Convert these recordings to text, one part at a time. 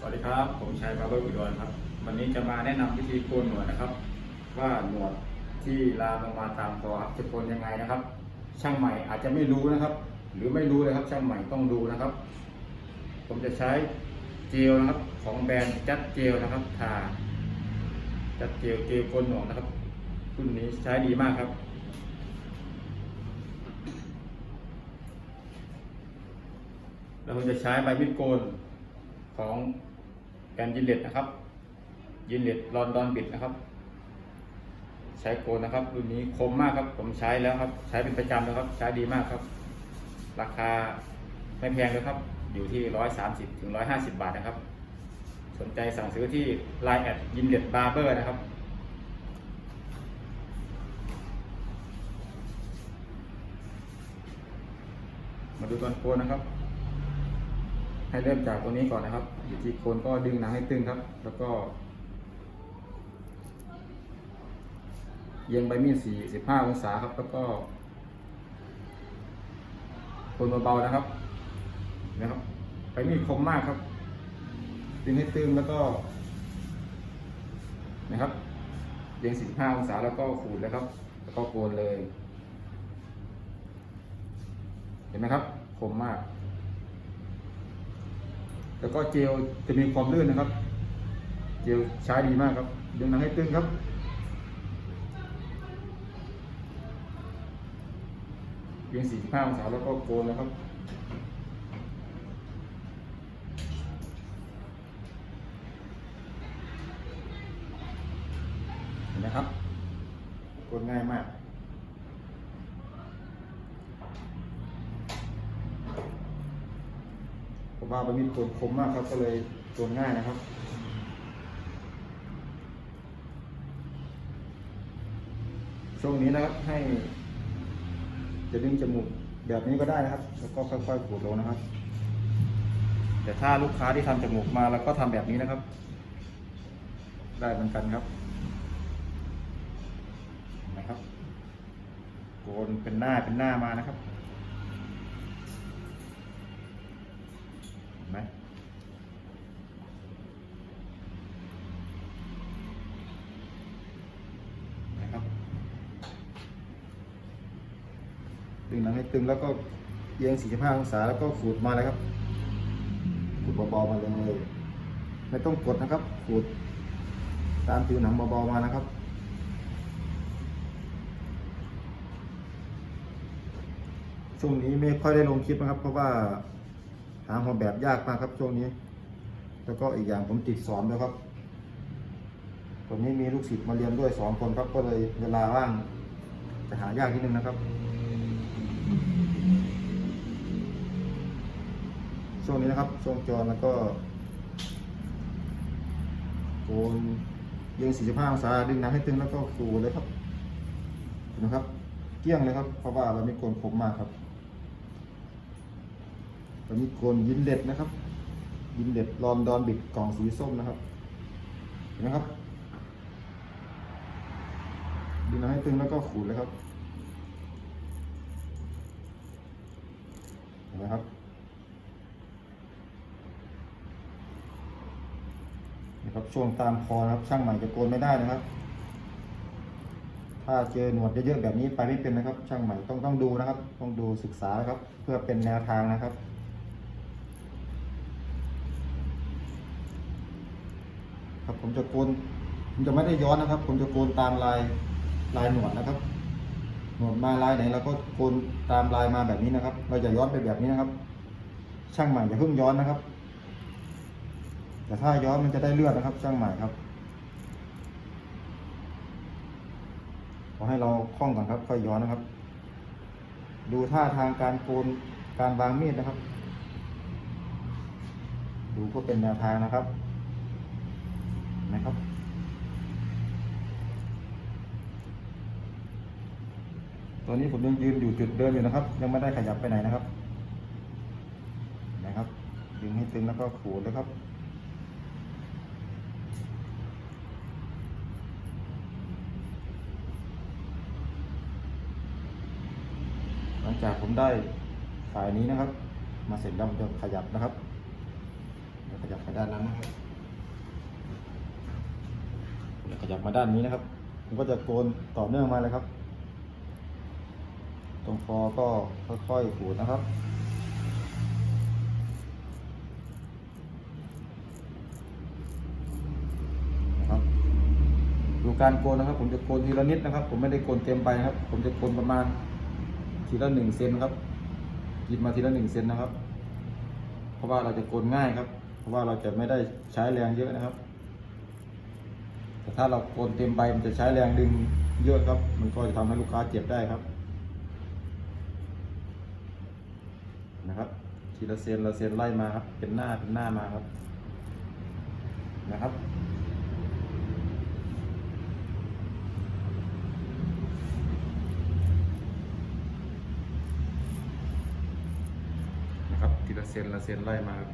สวัสดีครับ ผมชัยบาร์เบอร์อุดรครับ วันนี้จะมาแนะนำวิธีโกนหนวดนะครับ ว่าหนวดที่ลามลงมาตามคอครับจะโกนยังไงนะครับ ช่างใหม่อาจจะไม่รู้นะครับ หรือไม่รู้เลยครับ ช่างใหม่ต้องดูนะครับ ผมจะใช้เจลนะครับของแบรนด์จัดเจลนะครับทาจัดเจลเจลโกนหนวดนะครับรุ่นนี้ใช้ดีมากครับแล้วผมจะใช้ใบมิดโกนของ แบรนยินเลตนะครับยินเลตลอนดอนบิดนะครับ ใช้โกนนะครับรุ่นนี้คมมากครับ ผมใช้แล้วครับ ใช้เป็นประจำนะครับ ใช้ดีมากครับ ราคาไม่แพงเลยครับ อยู่ที่ร้อยสามสิบถึงร้อยห้าสิบบาทนะครับ สนใจสั่งซื้อที่ Line แอดยินเลตบาร์เบอร์นะครับมาดูตอนโกนนะครับ ให้เริ่มจากตรงนี้ก่อนนะครับ วิธีโคนก็ดึงหนังให้ตึงครับ แล้วก็เอียงใบมีดสี่สิบห้าองศาครับ แล้วก็โคนเบาๆนะครับนะครับใบมีดคมมากครับ ดึงให้ตึงแล้วก็นะครับเอียงสิบห้าองศาแล้วก็ขูดแล้วครับ แล้วก็โกนเลย เห็นไหมครับ คมมาก แล้วก็เจลจะมีความลื่นนะครับ เจลใช้ดีมากครับดึงหนังให้ตึงครับ เพียง45องศาแล้วก็โกนนะครับเห็นไหมครับโกนง่ายมาก ผมว่ามันมีดโกนคมมากครับ ก็เลยโกนง่ายนะครับช่วงนี้นะครับให้ จะดึงจมูกแบบนี้ก็ได้นะครับ แล้วก็ค่อยๆขูดลงนะครับ แต่ถ้าลูกค้าที่ทำจมูกมาแล้วก็ทำแบบนี้นะครับ ได้เหมือนกันครับนะครับโกนเป็นหน้าเป็นหน้ามานะครับ เห็นไหมนะครับ ดึ งหนังให้ตึงแล้วก็เอียง 45 องศาแล้วก็ขูดมาเลยครับ ขูดเบาๆมาเลยไม่ต้องกดนะครับ ขูดตามผิวหนังเบาๆมานะครับ ช่วงนี้ไม่ค่อยได้ลงคลิปนะครับ เพราะว่าหาหัวแบบยากมากครับช่วงนี้ แล้วก็อีกอย่างผมติดสอนด้วยครับตอนนี้มีลูกศิษย์มาเรียนด้วยสองคนครับ ก็เลยเวลาว่างจะหายากนิดนึงนะครับ ช่วงนี้นะครับช่วงจรแล้วก็โกนเอียง45องศาดึงนังให้ตึงแล้วก็ฟูเลยครับเห็นไหมครับ เกลี้ยงเลยครับ เพราะว่าเราม่โกนผมมากครับตอนนี้โกนยินเด็ดนะครับ ยินเด็ดลอนดอนบิดกล่องสีส้มนะครับ เห็นไหมครับดึงนังให้ตึงแล้วก็ขูดเลยครับ นไหมครับนี่ครับช่วงตามคอนะครับ ช่างใหม่จะโกนไม่ได้นะครับ ถ้าเจอหนวดเยอะๆแบบนี้ไปไม่เป็นนะครับ ช่างใหม่ต้องต้องดูนะครับ ต้องดูศึกษาครับ เพื่อเป็นแนวทางนะครับครับผมจะโกนผมจะไม่ได้ย้อนนะครับ ผมจะโกนตามลายลายหนวดนะครับ หนวดมาลายไหนเราก็โกนตามลายมาแบบนี้นะครับ เราจะย้อนไปแบบนี้นะครับ ช่างใหม่อย่าเพิ่งย้อนนะครับ แต่ถ้าย้อนมันจะได้เลือดนะครับ ช่างใหม่ครับขอให้เราคล่องก่อนครับ ค่อยย้อนนะครับ ดูท่าทางการโกนการวางมีดนะครับ ดูก็เป็นแนวทางนะครับนะครับ ตัวนี้ผมยังยืนอยู่จุดเดิมอยู่นะครับ ยังไม่ได้ขยับไปไหนนะครับ นะครับดึงให้ตึงแล้วก็ขูดเลยครับหลังจากผมได้ฝ่ายนี้นะครับ มาเสร็จแล้วผมจะขยับนะครับเดี๋ยวขยับขยับด้านนั้นนะครับขยับมาด้านนี้นะครับผมก็จะโกนต่อเนื่องมาเลยครับ รงคอก็ค่อยๆขูดนะครับนะครับ ดูการโกนนะครับ ผมจะโกนทีละนิดนะครับ ผมไม่ได้โกนเต็มไปนะครับ ผมจะโกนประมาณทีละหนึ่งเซนครับหยิบมาทีละหนึ่งเซนนะครับ เพราะว่าเราจะโกนง่ายครับ เพราะว่าเราจะไม่ได้ใช้แรงเยอะนะครับ แต่ถ้าเราโกนเต็มไปมันจะใช้แรงดึงเยอะครับ มันก็จะทำให้ลูกค้าเจ็บได้ครับ นะครับทีละเซนละเซนไล่มาครับ เป็นหน้าเป็นหน้ามาครับ นะครับนะครับทีละเซนละเซนไล่มาครับ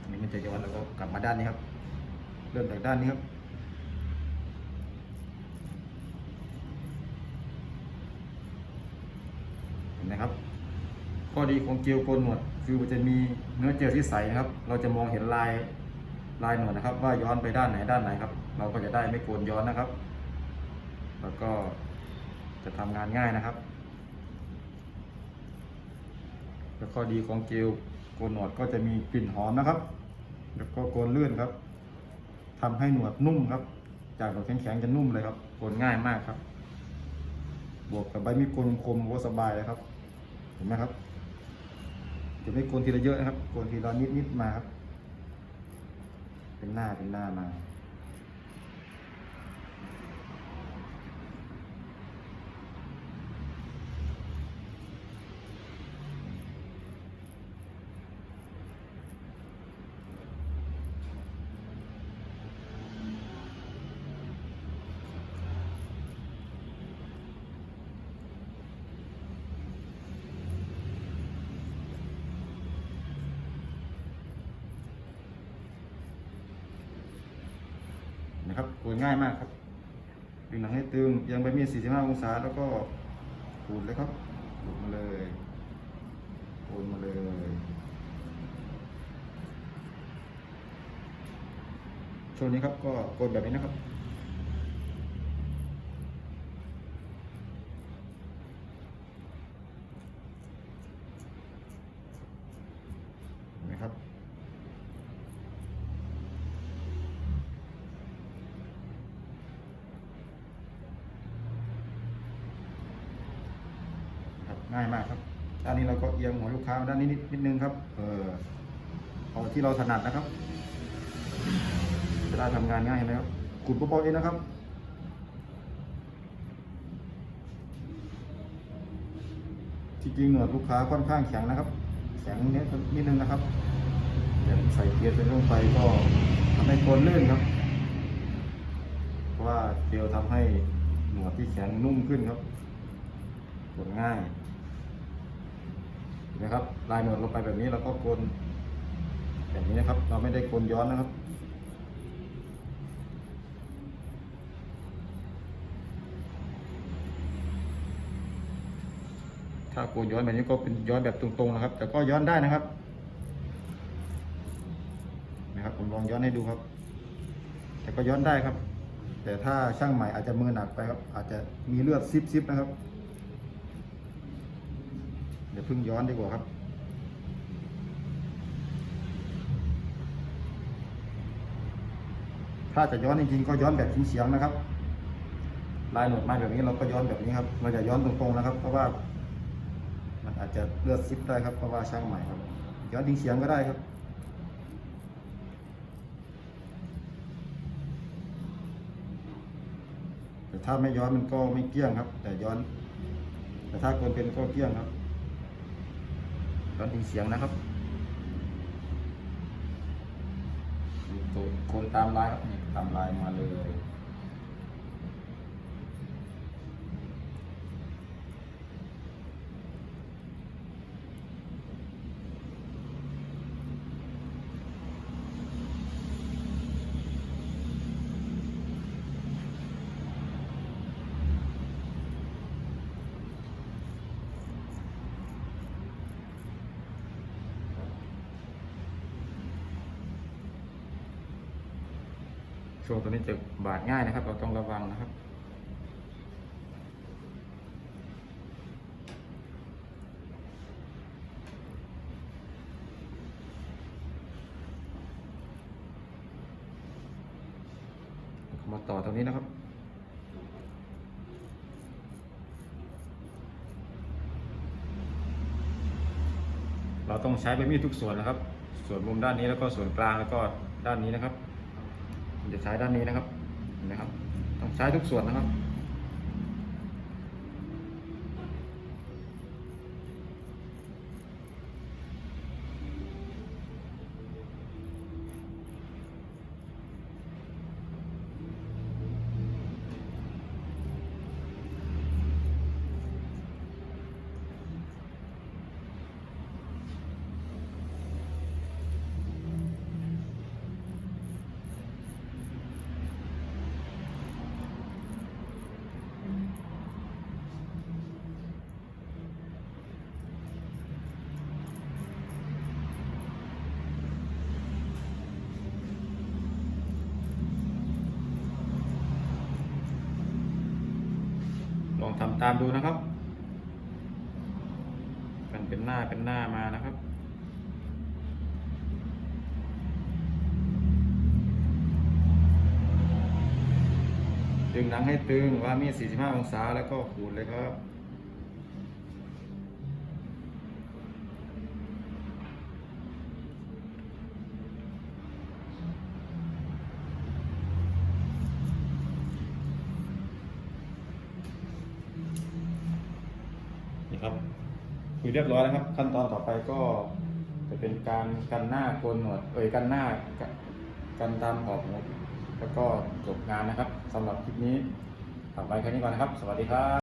อันนี้มันจะย้อนแล้วก็กลับมาด้านนี้ครับ เริ่มจากด้านนี้ครับ เห็ นไหมครับ ข้อดีของเจลโกนหนวดคือมันจะมีเนื้อเจลที่ใสนะครับ เราจะมองเห็นลายลายหนวดนะครับ ว่าย้อนไปด้านไหนด้านไหนครับ เราก็จะได้ไม่โกนย้อนนะครับ แล้วก็จะทำงานง่ายนะครับ แล้วข้อดีของเจลโกนหนวดก็จะมีกลิ่นหอมนะครับ แล้วก็โกนลื่นครับทำให้หนวดนุ่มครับ จากหนวดแข็งๆจะนุ่มเลยครับโกนง่ายมากครับ บวกกับใบมีดโกนคมก็สบายเลยครับ เห็นไหมครับ จะไม่โกนทีละเยอะนะครับ โกนทีละนิดๆมาครับ เป็นหน้าเป็นหน้ามา ขูดง่ายมากครับดึงหนังให้ตึงยังไปมี 45 องศาแล้วก็ขูดเลยครับขูดมาเลยขูดมาเลยช่วงนี้ครับก็กดแบบนี้นะครับ เห็นไหมครับ ครับง่ายมากครับ ด้านนี้เราก็เอียงหัวลูกค้ามาด้านนี้นิดนิดนึงครับ เออเอาที่เราถนัดนะครับจะได้ทำงานง่ายเห็นไหมครับกดเบาๆเองนะครับที่จริงหนวดลูกค้าค่อนข้างแข็งนะครับ แข็งนิดนิดนึงนะครับเดี๋ยวใส่เกียร์เป็นลงไปก็ทำให้คนลื่นครับ เพราะว่าเจลทำให้หนวดที่แข็งนุ่มขึ้นครับกดง่าย นไหมครับลายหนวดลงไปแบบนี้เราก็กลแบบนี้นะครับ เราไม่ได้กลย้อนนะครับ ถ้าโกนย้อนแบบนี้ก็เป็นย้อนแบบตรงๆนะครับ แต่ก็ย้อนได้นะครับ นะครับผมลองย้อนให้ดูครับ แต่ก็ย้อนได้ครับ แต่ถ้าช่างใหม่อาจจะมือหนักไปครับ อาจจะมีเลือดซิบๆนะครับ ดี๋ยวเพึ่งย้อนดีกว่าครับ ถ้าจะย้อนจริงๆก็ย้อนแบบเฉียงๆนะครับ ลายหนวดไม้แบบนี้เราก็ย้อนแบบนี้ครับ เราจะย้อนตรงๆนะครับ เพราะว่า มันอาจจะเลือดซิปได้ครับ เพราะว่าช่างใหม่ครับ ย้อนดิงเฉียงก็ได้ครับแต่ถ้าไม่ย้อนมันก็ไม่เกี้ยงครับ แต่ย้อน แต่ถ้าโกนเป็นก็เกี้ยงครับ ย้อนถึงเสียงนะครับโกนตามลายครับนี่ตามลายมาเลย ช่วงตัวนี้จะบาดง่ายนะครับ เราต้องระวังนะครับ มาต่อตรงนี้นะครับเราต้องใช้ใบมีดทุกส่วนนะครับ ส่วนมุมด้านนี้แล้วก็ส่วนกลางแล้วก็ด้านนี้นะครับ จะใช้ด้านนี้นะครับนะครับ ต้องใช้ทุกส่วนนะครับ ลองทำตามดูนะครับกันเป็นหน้าเป็นหน้ามานะครับดึงหนังให้ตึงว่ามี 45 องศาแล้วก็ขูดเลยครับ นี่ครับคุย เรียบร้อยนะครับ ขั้นตอนต่อไปก็จะเป็นการกันหน้าโกนหนวดเอ่ยกันหน้ากันตามขอบหมดแล้วก็จบงานนะครับสำหรับคลิปนี้ฝากไว้แค่นี้ก่อนนะครับ สวัสดีครับ